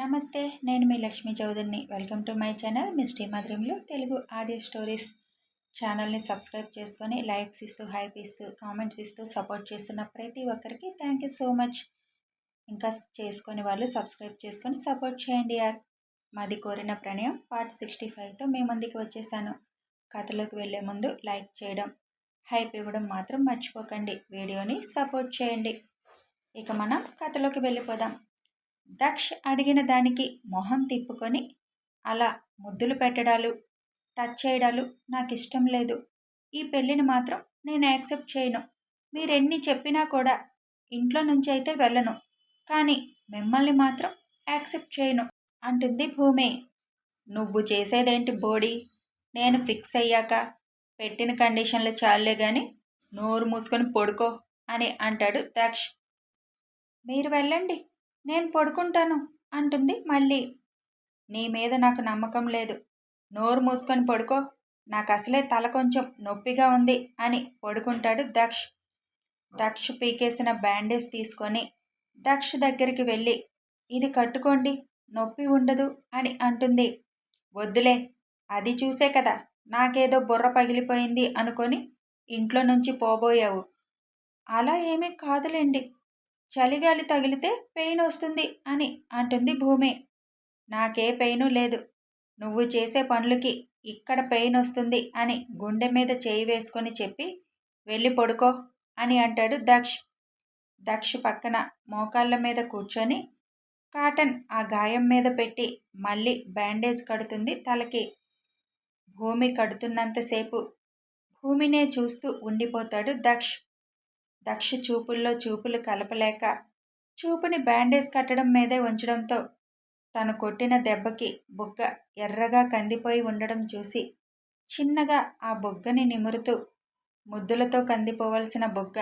నమస్తే నేను మీ Lakshmi చౌదరిని. Welcome to my channel misty మధురంలో Telugu audio stories. ఛానల్ని సబ్స్క్రైబ్ చేసుకొని లైక్స్ ఇస్తూ హైప్ ఇస్తూ కామెంట్స్ ఇస్తూ సపోర్ట్ చేస్తున్న ప్రతి ఒక్కరికి థ్యాంక్ యూ సో మచ్. ఇంకా చేసుకొని వాళ్ళు సబ్స్క్రైబ్ చేసుకొని సపోర్ట్ చేయండి యార్. మాది కోరిన ప్రణయం పార్ట్ సిక్స్టీ ఫైవ్తో మీ ముందుకి వచ్చేసాను. కథలోకి వెళ్ళే ముందు లైక్ చేయడం హైప్ ఇవ్వడం మాత్రం మర్చిపోకండి. వీడియోని సపోర్ట్ చేయండి. ఇక మనం కథలోకి వెళ్ళిపోదాం. దక్ష్ అడిగిన దానికి మొహం తిప్పుకొని అలా ముద్దులు పెట్టడాలు టచ్ చేయడాలు నాకు ఇష్టం లేదు. ఈ పెళ్ళిని మాత్రం నేను యాక్సెప్ట్ చేయను. మీరెన్ని చెప్పినా కూడా ఇంట్లో నుంచి అయితే వెళ్ళను. కానీ మిమ్మల్ని మాత్రం యాక్సెప్ట్ చేయను. అంటుంది భూమి. నువ్వు చేసేదేంటి బోడీ? నేను ఫిక్స్ అయ్యాక పెట్టిన కండిషన్లు చాలే కానీ నోరు మూసుకొని పడుకో అని అంటాడు దక్ష్. మీరు వెళ్ళండి. నేను పడుకుంటాను అంటుంది మళ్ళీ. నీ మీద నాకు నమ్మకం లేదు. నోరు మూసుకొని పడుకో. నాకు అసలే తల కొంచెం నొప్పిగా ఉంది అని పడుకుంటాడు దక్ష్. దక్ష్ పీకేసిన బ్యాండేజ్ తీసుకొని దక్ష్ దగ్గరికి వెళ్ళి ఇది కట్టుకోండి నొప్పి ఉండదు అని అంటుంది. వద్దులే అది చూసే కదా నాకేదో బుర్ర పగిలిపోయింది అనుకొని ఇంట్లో నుంచి పోబోయావు. అలా ఏమీ కాదులేండి చలిగాలి తగిలితే పెయిన్ వస్తుంది అని అంటుంది భూమి. నాకే పెయిన్ లేదు. నువ్వు చేసే పనులకి ఇక్కడ పెయిన్ వస్తుంది అని గుండె మీద చేయి వేసుకొని చెప్పి వెళ్ళి పడుకో అని అంటాడు దక్ష్. దక్ష్ పక్కన మోకాళ్ళ మీద కూర్చొని కాటన్ ఆ గాయం మీద పెట్టి మళ్ళీ బ్యాండేజ్ కడుతుంది తలకి. భూమి కడుతున్నంతసేపు భూమినే చూస్తూ ఉండిపోతాడు దక్ష్. దక్ష చూపుల్లో చూపులు కలపలేక చూపుని బ్యాండేజ్ కట్టడం మీదే ఉంచడంతో తను కొట్టిన దెబ్బకి బుగ్గ ఎర్రగా కందిపోయి ఉండడం చూసి చిన్నగా ఆ బుగ్గని నిమురుతూ ముద్దులతో కందిపోవలసిన బుగ్గ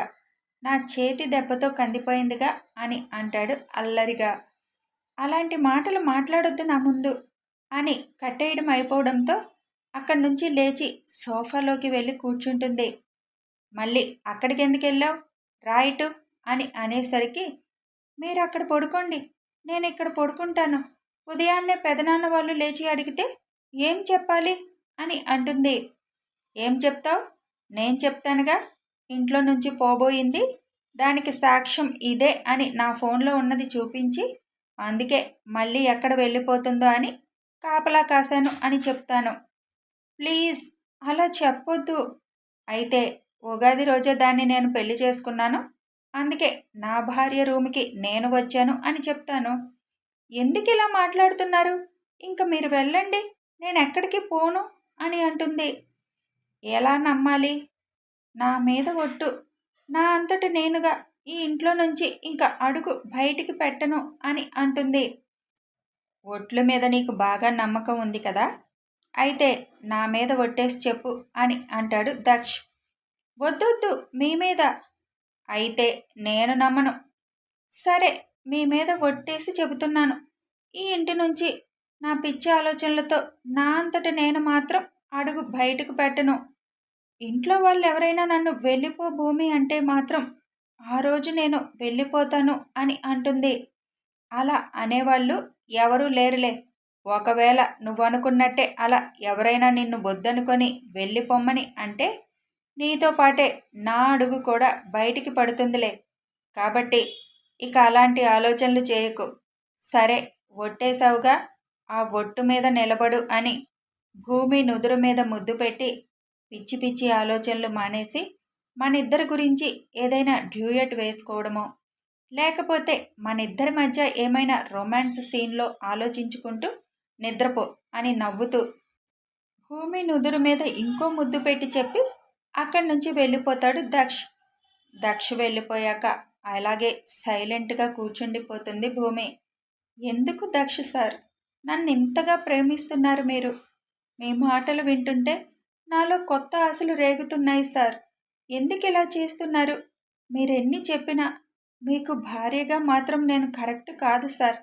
నా చేతి దెబ్బతో కందిపోయిందిగా అని అంటాడు అల్లరిగా. అలాంటి మాటలు మాట్లాడొద్దు నా ముందు అని కట్టేయడం అయిపోవడంతో అక్కడి నుంచి లేచి సోఫాలోకి వెళ్ళి కూర్చుంటుంది. మళ్ళీ అక్కడికి ఎందుకు వెళ్ళావు రాయిటు అని అనేసరికి మీరు అక్కడ పడుకోండి నేను ఇక్కడ పడుకుంటాను. ఉదయాన్నే పెదనాన్న వాళ్ళు లేచి అడిగితే ఏం చెప్పాలి? అని అంటుంది. ఏం చెప్తావు? నేను చెప్తానుగా? ఇంట్లో నుంచి పోబోయింది? దానికి సాక్ష్యం ఇదే అని నా ఫోన్లో ఉన్నది చూపించి అందుకే మళ్ళీ ఎక్కడ వెళ్ళిపోతుందో అని కాపలా కాశాను అని చెప్తాను. ప్లీజ్ అలా చెప్పొద్దు. అయితే ఉగాది రోజే దాన్ని నేను పెళ్ళి చేసుకున్నాను. అందుకే నా భార్య రూమ్కి నేను వచ్చాను అని చెప్తాను. ఎందుకు ఇలా మాట్లాడుతున్నారు? ఇంకా మీరు వెళ్ళండి. నేను ఎక్కడికి పోను అని అంటుంది. ఎలా నమ్మాలి? నా మీద ఒట్టు. నా అంతటి నేనుగా ఈ ఇంట్లో నుంచి ఇంకా అడుగు బయటికి పెట్టను అని అంటుంది. ఒట్ల మీద నీకు బాగా నమ్మకం ఉంది కదా? అయితే నా మీద ఒట్టేసి చెప్పు అని అంటాడు దక్ష్. వద్దొద్దు మీ మీద. అయితే నేను నమ్మను. సరే మీ మీద ఒట్టేసి చెబుతున్నాను. ఈ ఇంటి నుంచి నా పిచ్చి ఆలోచనలతో నా అంతటి నేను మాత్రం అడుగు బయటకు పెట్టను. ఇంట్లో వాళ్ళు ఎవరైనా నన్ను వెళ్ళిపో భూమి అంటే మాత్రం ఆ రోజు నేను వెళ్ళిపోతాను అని అంటుంది. అలా అనేవాళ్ళు ఎవరూ లేరులే. ఒకవేళ నువ్వు అనుకున్నట్టే అలా ఎవరైనా నిన్ను వద్దనుకొని వెళ్ళిపోమ్మని అంటే నీతో పాటే నా అడుగు కూడా బయటికి పడుతుందిలే. కాబట్టి ఇక అలాంటి ఆలోచనలు చేయకు. సరే ఒట్టేశావుగా? ఆ ఒట్టు మీద నిలబడు అని భూమి నుదురు మీద ముద్దు పెట్టి పిచ్చి పిచ్చి ఆలోచనలు మానేసి మన ఇద్దరి గురించి ఏదైనా డ్యూయట్ వేసుకోవడమో లేకపోతే మన ఇద్దరి మధ్య ఏమైనా రొమాన్స్ సీన్లో ఆలోచించుకుంటూ నిద్రపో అని నవ్వుతూ భూమి నుదురు మీద ఇంకో ముద్దు పెట్టి చెప్పి అక్కడి నుంచి వెళ్ళిపోతాడు దక్ష్. దక్ష వెళ్ళిపోయాక అలాగే సైలెంట్గా కూర్చుండిపోతుంది భూమి. ఎందుకు దక్ష సార్? నన్ను ఇంతగా ప్రేమిస్తున్నారు మీరు. మీ మాటలు వింటుంటే నాలో కొత్త ఆశలు రేగుతున్నాయి సార్. ఎందుకు ఇలా చేస్తున్నారు? మీరెన్ని చెప్పినా మీకు భార్యగా మాత్రం నేను కరెక్ట్ కాదు సార్.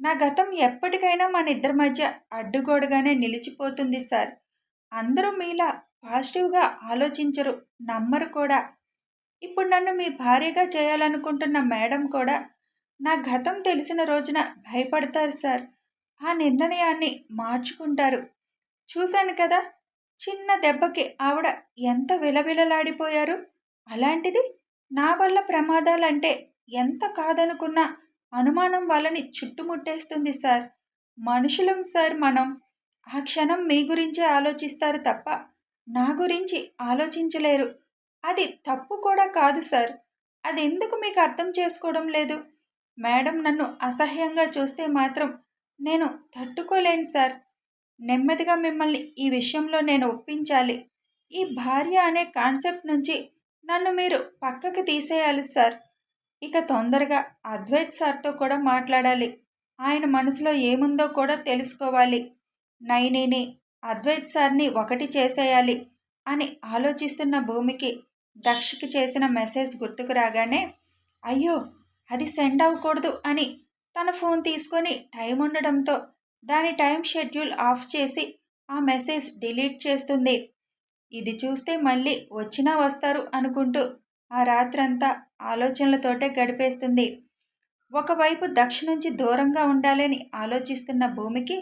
నా గతం ఎప్పటికైనా మన ఇద్దరి మధ్య అడ్డుగోడగానే నిలిచిపోతుంది సార్. అందరూ మీలా పాజిటివ్గా ఆలోచించరు నమ్మరు కూడా. ఇప్పుడు నన్ను మీ భార్యగా చేయాలనుకుంటున్న మేడం కూడా నా గతం తెలిసిన రోజున భయపడతారు సార్. ఆ నిర్ణయాన్ని మార్చుకుంటారు. చూశాను కదా చిన్న దెబ్బకి ఆవిడ ఎంత విలవిలలాడిపోయారు. అలాంటిది నా వల్ల ప్రమాదాలంటే ఎంత కాదనుకున్నా అనుమానం వాళ్ళని చుట్టుముట్టేస్తుంది సార్. మనుషులం సార్ మనం. ఆ క్షణం మీ గురించే ఆలోచిస్తారు తప్ప నా గురించి ఆలోచించలేరు. అది తప్పు కూడా కాదు సార్. అది ఎందుకు మీకు అర్థం చేసుకోవడం లేదు? మేడం నన్ను అసహ్యంగా చూస్తే మాత్రం నేను తట్టుకోలేను సార్. నెమ్మదిగా మిమ్మల్ని ఈ విషయంలో నేను ఒప్పించాలి. ఈ భార్య అనే కాన్సెప్ట్ నుంచి నన్ను మీరు పక్కకి తీసేయాలి సార్. ఇక తొందరగా అద్వైత్ సార్తో కూడా మాట్లాడాలి. ఆయన మనసులో ఏముందో కూడా తెలుసుకోవాలి. నైనిని అద్వైత్ సార్ని ఒకటి చేసేయాలి అని ఆలోచిస్తున్న భూమికి దక్షకి చేసిన మెసేజ్ గుర్తుకు రాగానే అయ్యో అది సెండ్ అవ్వకూడదు అని తన ఫోన్ తీసుకొని టైం ఉండడంతో దాని టైం షెడ్యూల్ ఆఫ్ చేసి ఆ మెసేజ్ డిలీట్ చేస్తుంది. ఇది చూస్తే మళ్ళీ వచ్చినా వస్తారు అనుకుంటూ ఆ రాత్రంతా ఆలోచనలతోటే గడిపేస్తుంది. ఒకవైపు దక్ష నుంచి దూరంగా ఉండాలని ఆలోచిస్తున్న భూమికి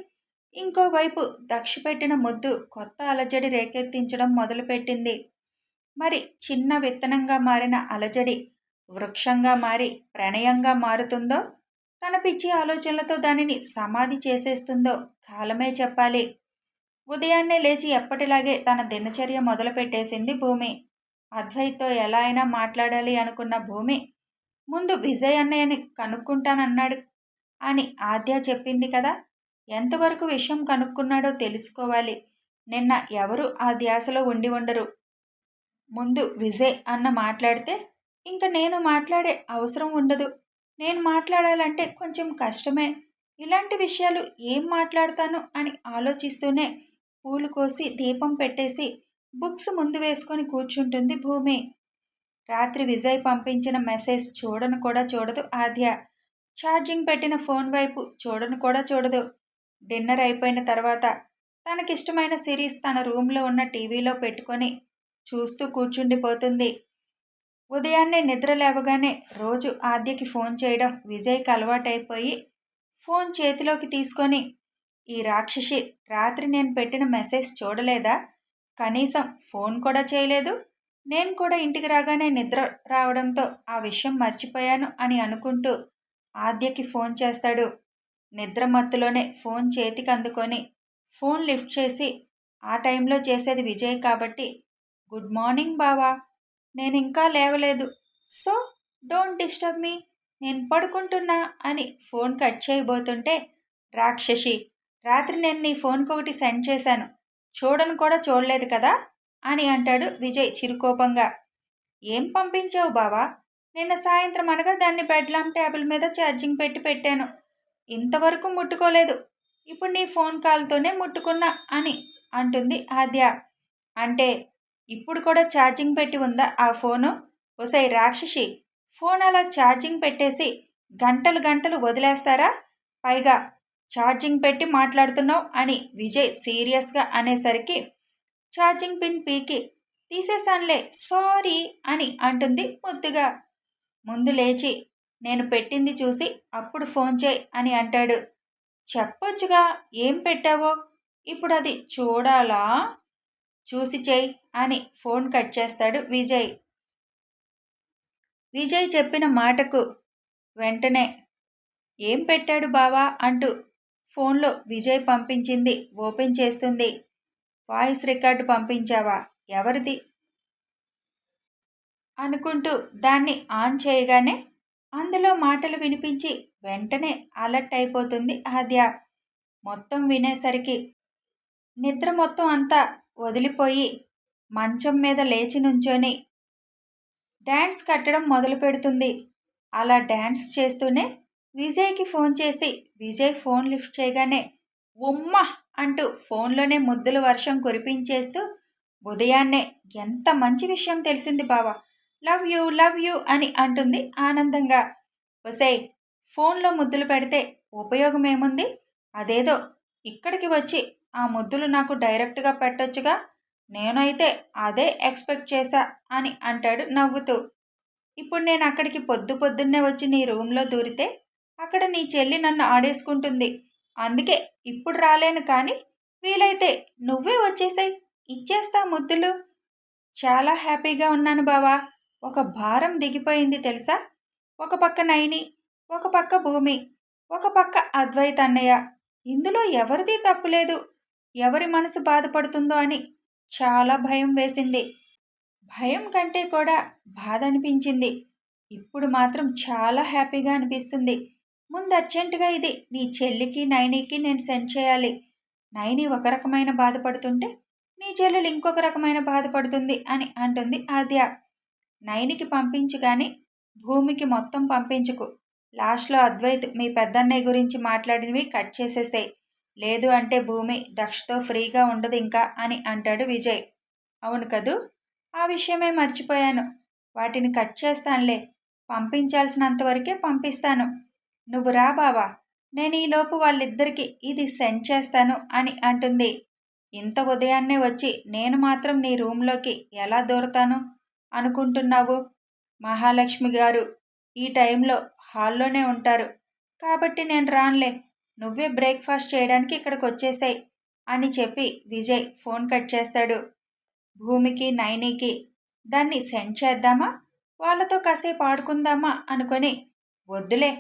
ఇంకోవైపు దక్ష పెట్టిన ముద్దు కొత్త అలజడి రేకెత్తించడం మొదలుపెట్టింది. మరి చిన్న విత్తనంగా మారిన అలజడి వృక్షంగా మారి ప్రణయంగా మారుతుందో తన పిచ్చి ఆలోచనలతో దానిని సమాధి చేసేస్తుందో కాలమే చెప్పాలి. ఉదయాన్నే లేచి ఎప్పటిలాగే తన దినచర్య మొదలుపెట్టేసింది భూమి. అద్వైత్తో ఎలా అయినా మాట్లాడాలి అనుకున్న భూమి ముందు విజయ్ అన్నయ్యని కనుక్కుంటానన్నాడు అని ఆద్య చెప్పింది కదా ఎంతవరకు విషయం కనుక్కున్నాడో తెలుసుకోవాలి. నిన్న ఎవరు ఆ ధ్యాసలో ఉండి ఉండరు. ముందు విజయ్ అన్న మాట్లాడితే ఇంకా నేను మాట్లాడే అవసరం ఉండదు. నేను మాట్లాడాలంటే కొంచెం కష్టమే. ఇలాంటి విషయాలు ఏం మాట్లాడతాను అని ఆలోచిస్తూనే పూలు కోసి దీపం పెట్టేసి బుక్స్ ముందు వేసుకొని కూర్చుంటుంది భూమి. రాత్రి విజయ్ పంపించిన మెసేజ్ చూడను కూడా చూడదు ఆద్య. ఛార్జింగ్ పెట్టిన ఫోన్ వైపు చూడను కూడా చూడదు. డిన్నర్ అయిపోయిన తర్వాత తనకిష్టమైన సిరీస్ తన రూమ్లో ఉన్న టీవీలో పెట్టుకొని చూస్తూ కూర్చుండిపోతుంది. ఉదయాన్నే నిద్ర లేవగానే రోజు ఆద్యకి ఫోన్ చేయడం విజయ్కి అలవాటైపోయి ఫోన్ చేతిలోకి తీసుకొని ఈ రాక్షసి రాత్రి నేను పెట్టిన మెసేజ్ చూడలేదా? కనీసం ఫోన్ కూడా చేయలేదు. నేను కూడా ఇంటికి రాగానే నిద్ర రావడంతో ఆ విషయం మర్చిపోయాను అని అనుకుంటూ ఆద్యకి ఫోన్ చేస్తాడు. నిద్ర మత్తులోనే ఫోన్ చేతికి అందుకొని ఫోన్ లిఫ్ట్ చేసి ఆ టైంలో చేసేది విజయ్ కాబట్టి గుడ్ మార్నింగ్ బావా నేను ఇంకా లేవలేదు. So don't disturb me. నేను పడుకుంటున్నా అని ఫోన్ కట్ చేయబోతుంటే రాక్షసి రాత్రి నేను నీ ఫోన్కి ఒకటి సెండ్ చేశాను. చూడను కూడా చూడలేదు కదా? అని అంటాడు విజయ్ చిరుకోపంగా. ఏం పంపించావు బావా? నిన్న సాయంత్రం అనగా దాన్ని బెడ్లామ్ టేబుల్ మీద ఛార్జింగ్ పెట్టి పెట్టాను. ఇంతవరకు ముట్టుకోలేదు. ఇప్పుడు నీ ఫోన్ కాల్తోనే ముట్టుకున్నా అని అంటుంది ఆద్య. అంటే ఇప్పుడు కూడా ఛార్జింగ్ పెట్టి ఉందా ఆ ఫోను? ఒసై రాక్షసి ఫోన్ అలా ఛార్జింగ్ పెట్టేసి గంటలు గంటలు వదిలేస్తారా? పైగా ఛార్జింగ్ పెట్టి మాట్లాడుతున్నావు అని విజయ్ సీరియస్గా అనేసరికి ఛార్జింగ్ పిన్ పీకి తీసేశానులే సారీ అని అంటుంది ముద్దుగా. ముందు లేచి నేను పెట్టింది చూసి అప్పుడు ఫోన్ చేయి అని అంటాడు. చెప్పొచ్చుగా ఏం పెట్టావో? ఇప్పుడు అది చూడాలా? చూసి చేయి అని ఫోన్ కట్ చేస్తాడు విజయ్. విజయ్ చెప్పిన మాటకు వెంటనే ఏం పెట్టాడు బావా? అంటూ ఫోన్లో విజయ్ పంపించింది ఓపెన్ చేస్తుంది. వాయిస్ రికార్డు పంపించావా? ఎవరిది? అనుకుంటూ దాన్ని ఆన్ చేయగానే అందులో మాటలు వినిపించి వెంటనే అలర్ట్ అయిపోతుంది ఆద్య. మొత్తం వినేసరికి నిద్ర మొత్తం అంతా వదిలిపోయి మంచం మీద లేచి నుంచొని డ్యాన్స్ కట్టడం మొదలు పెడుతుంది. అలా డ్యాన్స్ చేస్తూనే విజయ్కి ఫోన్ చేసి విజయ్ ఫోన్ లిఫ్ట్ చేయగానే ఉమ్మ అంటూ ఫోన్లోనే ముద్దుల వర్షం కురిపించేస్తూ ఉదయాన్నే ఎంత మంచి విషయం తెలిసింది బావా. లవ్ యూ లవ్ యూ అని అంటుంది ఆనందంగా. ఒసే ఫోన్లో ముద్దులు పెడితే ఉపయోగం ఏముంది అదేదో ఇక్కడికి వచ్చి ఆ ముద్దులు నాకు డైరెక్ట్గా పెట్టొచ్చుగా? నేనైతే అదే ఎక్స్పెక్ట్ చేశా అని అంటాడు నవ్వుతూ. ఇప్పుడు నేను అక్కడికి పొద్దు పొద్దున్నే వచ్చి నీ రూమ్లో దూరితే అక్కడ నీ చెల్లి నన్ను ఆడేసుకుంటుంది. అందుకే ఇప్పుడు రాలేను కానీ వీలైతే నువ్వే వచ్చేసాయి ఇచ్చేస్తా ముద్దులు. చాలా హ్యాపీగా ఉన్నాను బావా. ఒక భారం దిగిపోయింది తెలుసా? ఒక పక్క నైని ఒక పక్క భూమి ఒక పక్క అద్వైత్ అన్నయ్య. ఇందులో ఎవరిది తప్పులేదు ఎవరి మనసు బాధపడుతుందో అని చాలా భయం వేసింది. భయం కంటే కూడా బాధ అనిపించింది. ఇప్పుడు మాత్రం చాలా హ్యాపీగా అనిపిస్తుంది. ముందు అర్జెంటుగా ఇది నీ చెల్లికి నైనికి నేను సెండ్ చేయాలి. నైని ఒక రకమైన బాధపడుతుంటే నీ చెల్లెలు ఇంకొక రకమైన బాధపడుతుంది అని అంటుంది ఆద్య. నైనికి పంపించు కానీ భూమికి మొత్తం పంపించుకు. లాస్ట్లో అద్వైత్ మీ పెద్దన్నయ్య గురించి మాట్లాడినవి కట్ చేసేసాయి. లేదు అంటే భూమి దక్షతో ఫ్రీగా ఉండదు ఇంకా అని అంటాడు విజయ్. అవును కదూ? ఆ విషయమే మర్చిపోయాను. వాటిని కట్ చేస్తానులే. పంపించాల్సినంత వరకే పంపిస్తాను. నువ్వు రా బావా. నేను ఈలోపు వాళ్ళిద్దరికి ఇది సెండ్ చేస్తాను అని అంటుంది. ఇంత ఉదయాన్నే వచ్చి నేను మాత్రం నీ రూమ్లోకి ఎలా దూరతాను? అనుకుంటున్నావు? మహాలక్ష్మి గారు ఈ టైంలో హాల్లోనే ఉంటారు. కాబట్టి నేను రానులే. నువ్వే బ్రేక్ఫాస్ట్ చేయడానికి ఇక్కడికి వచ్చేసాయి అని చెప్పి విజయ్ ఫోన్ కట్ చేస్తాడు. భూమికి నైనికి దాన్ని సెండ్ చేద్దామా? వాళ్ళతో కాసేపు ఆడుకుందామా? అనుకొని వద్దులే.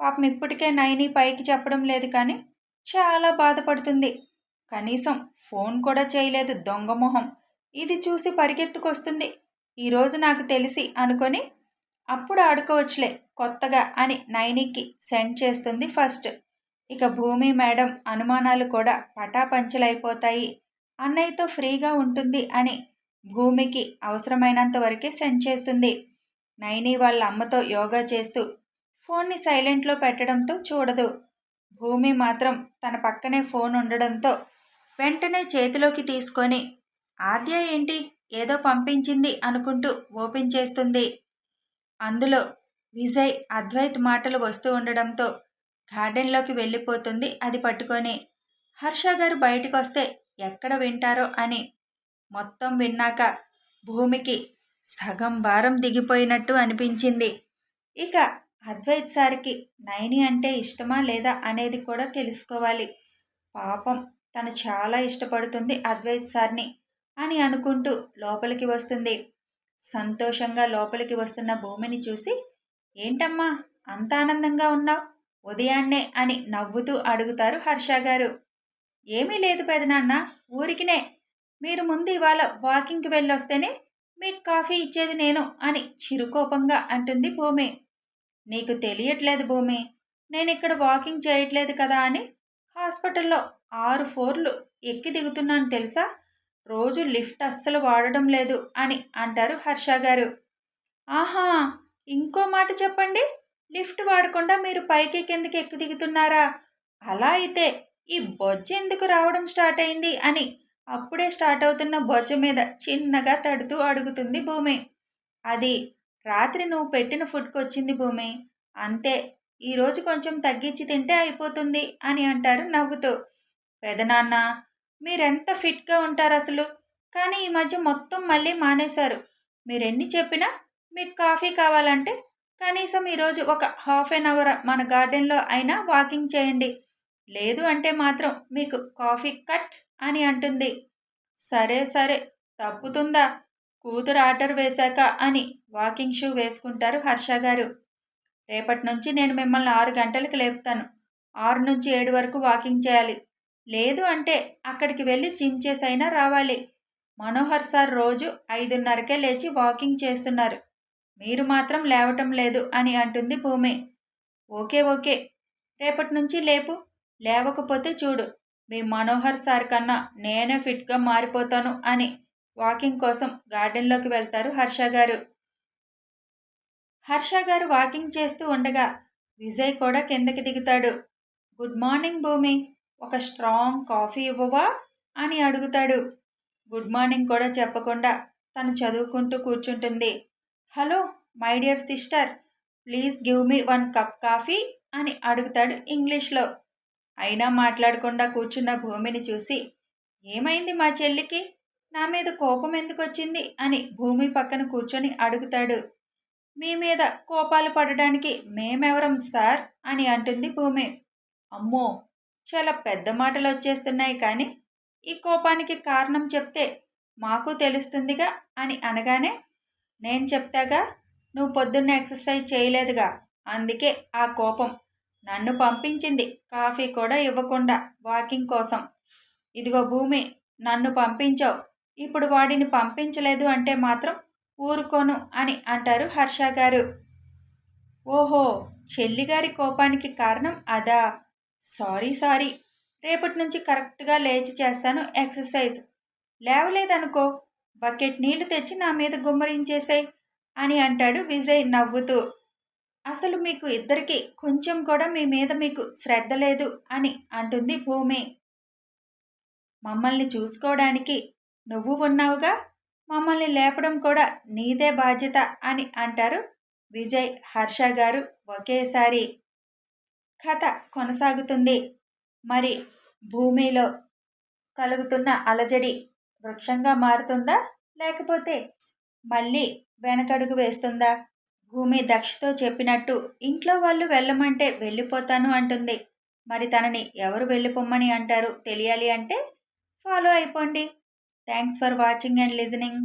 పాపం ఇప్పటికే నైని పైకి చెప్పడం లేదు కానీ చాలా బాధపడుతుంది. కనీసం ఫోన్ కూడా చేయలేదు దొంగ మొహం. ఇది చూసి పరిగెత్తుకొస్తుంది. ఈరోజు నాకు తెలిసి అనుకొని అప్పుడు ఆడుకోవచ్చులే కొత్తగా అని నైనికి సెండ్ చేస్తుంది ఫస్ట్. ఇక భూమి మేడం అనుమానాలు కూడా పటాపంచలైపోతాయి. అన్నయ్యతో ఫ్రీగా ఉంటుంది అని భూమికి అవసరమైనంత వరకే సెండ్ చేస్తుంది. నైని వాళ్ళ అమ్మతో యోగా చేస్తూ ఫోన్ని సైలెంట్లో పెట్టడంతో చూడదు. భూమి మాత్రం తన పక్కనే ఫోన్ ఉండడంతో వెంటనే చేతిలోకి తీసుకొని ఆద్య ఏంటి? ఏదో పంపించింది అనుకుంటూ ఓపెన్ చేస్తుంది. అందులో విజయ్ అద్వైత్ మాటలు వస్తూ ఉండడంతో గార్డెన్లోకి వెళ్ళిపోతుంది అది పట్టుకొని. హర్ష గారు బయటకు వస్తే ఎక్కడ వింటారో అని మొత్తం విన్నాక భూమికి సగం భారం దిగిపోయినట్టు అనిపించింది. ఇక అద్వైత్ సార్కి నైని అంటే ఇష్టమా లేదా అనేది కూడా తెలుసుకోవాలి. పాపం తను చాలా ఇష్టపడుతుంది అద్వైత్ సార్ని. అని అనుకుంటూ లోపలికి వస్తుంది. సంతోషంగా లోపలికి వస్తున్న భూమిని చూసి ఏంటమ్మా అంత ఆనందంగా ఉన్నావు? ఉదయాన్నే అని నవ్వుతూ అడుగుతారు హర్ష గారు. ఏమీ లేదు పెదనాన్న ఊరికినే. మీరు ముందు ఇవాళ వాకింగ్కి వెళ్ళొస్తేనే మీకు కాఫీ ఇచ్చేది నేను అని చిరుకోపంగా అంటుంది భూమి. నీకు తెలియట్లేదు భూమి. నేను ఇక్కడ వాకింగ్ చేయట్లేదు కదా అని హాస్పిటల్లో ఆరు ఫోర్లు ఎక్కి దిగుతున్నాను తెలుసా? రోజు లిఫ్ట్ అస్సలు వాడడం లేదు అని అంటారు హర్ష గారు. ఆహా ఇంకో మాట చెప్పండి. లిఫ్ట్ వాడకుండా మీరు పైకి కిందకి ఎక్కు దిగుతున్నారా? అలా అయితే ఈ బొజ్జ ఎందుకు రావడం స్టార్ట్ అయింది అని అప్పుడే స్టార్ట్ అవుతున్న బొజ్జ మీద చిన్నగా తడుతూ అడుగుతుంది భూమి. అది రాత్రి నువ్వు పెట్టిన ఫుడ్కి వచ్చింది భూమి. అంతే ఈరోజు కొంచెం తగ్గించి తింటే అయిపోతుంది అని అంటారు నవ్వుతూ. పెదనాన్న మీరెంత ఫిట్గా ఉంటారు అసలు కానీ ఈ మధ్య మొత్తం మళ్ళీ మానేశారు. మీరెన్ని చెప్పినా మీకు కాఫీ కావాలంటే కనీసం ఈరోజు ఒక హాఫ్ అన్ అవర్ మన గార్డెన్లో అయినా వాకింగ్ చేయండి. లేదు అంటే మాత్రం మీకు కాఫీ కట్ అని అంటుంది. సరే సరే తప్పుతుందా? కూతురు ఆర్డర్ వేశాక అని వాకింగ్ షూ వేసుకుంటారు హర్ష గారు. రేపటి నుంచి నేను మిమ్మల్ని ఆరు గంటలకు లేపుతాను. ఆరు నుంచి ఏడు వరకు వాకింగ్ చేయాలి. లేదు అంటే అక్కడికి వెళ్ళి జిమ్ చేసైనా రావాలి. మనోహర్ సార్ రోజు ఐదున్నరకే లేచి వాకింగ్ చేస్తున్నారు. మీరు మాత్రం లేవటం లేదు అని అంటుంది భూమి. Okay okay. రేపటి నుంచి లేపు. లేవకపోతే చూడు. మీ మనోహర్ సార్ కన్నా నేనే ఫిట్గా మారిపోతాను అని వాకింగ్ కోసం గార్డెన్లోకి వెళ్తారు హర్ష గారు. హర్ష గారు వాకింగ్ చేస్తూ ఉండగా విజయ్ కూడా కిందకి దిగుతాడు. గుడ్ మార్నింగ్ భూమి. ఒక స్ట్రాంగ్ కాఫీ ఇవ్వవా? అని అడుగుతాడు. గుడ్ మార్నింగ్ కూడా చెప్పకుండా తను చదువుకుంటూ కూర్చుంటుంది. Hello my dear sister please give me one cup coffee అని అడుగుతాడు ఇంగ్లీష్లో. అయినా మాట్లాడకుండా కూర్చున్న భూమిని చూసి ఏమైంది మా చెల్లికి? నా మీద కోపం ఎందుకు వచ్చింది అని భూమి పక్కన కూర్చొని అడుగుతాడు. మీ మీద కోపాలు పడడానికి మేమెవరం సార్? అని అంటుంది భూమి. అమ్మో చాలా పెద్ద మాటలు వచ్చేస్తున్నాయి కానీ ఈ కోపానికి కారణం చెప్తే మాకు తెలుస్తుందిగా అని అనగానే నేను చెప్తాగా నువ్వు పొద్దున్న ఎక్సర్సైజ్ చేయలేదుగా అందుకే ఆ కోపం. నన్ను పంపించింది కాఫీ కూడా ఇవ్వకుండా వాకింగ్ కోసం. ఇదిగో భూమి నన్ను పంపించావు. ఇప్పుడు వాడిని పంపించలేదు అంటే మాత్రం ఊరుకోను అని అంటారు హర్ష గారు. ఓహో చెల్లిగారి కోపానికి కారణం అదా? Sorry sorry. రేపటి నుంచి కరెక్ట్గా లేచి చేస్తాను ఎక్సర్సైజ్. లేవలేదనుకో బకెట్ నీళ్ళు తెచ్చి నా మీద గుమ్మరించేసాయి అని అంటాడు విజయ్ నవ్వుతూ. అసలు మీకు ఇద్దరికి కొంచెం కూడా మీ మీద మీకు శ్రద్ధ లేదు అని అంటుంది భూమి. మమ్మల్ని చూసుకోవడానికి నువ్వు ఉన్నావుగా? మమ్మల్ని లేపడం కూడా నీదే బాధ్యత అని అంటారు విజయ్ హర్ష గారు ఒకేసారి. కథ కొనసాగుతుంది. మరి భూమిలో కలుగుతున్న అలజడి వృక్షంగా మారుతుందా? లేకపోతే మళ్ళీ వెనకడుగు వేస్తుందా? భూమి దక్షతో చెప్పినట్టు ఇంట్లో వాళ్ళు వెళ్ళమంటే వెళ్ళిపోతాను అంటుంది. మరి తనని ఎవరు వెళ్ళిపోమ్మని అంటారు? తెలియాలి అంటే ఫాలో అయిపోండి. Thanks for watching and listening.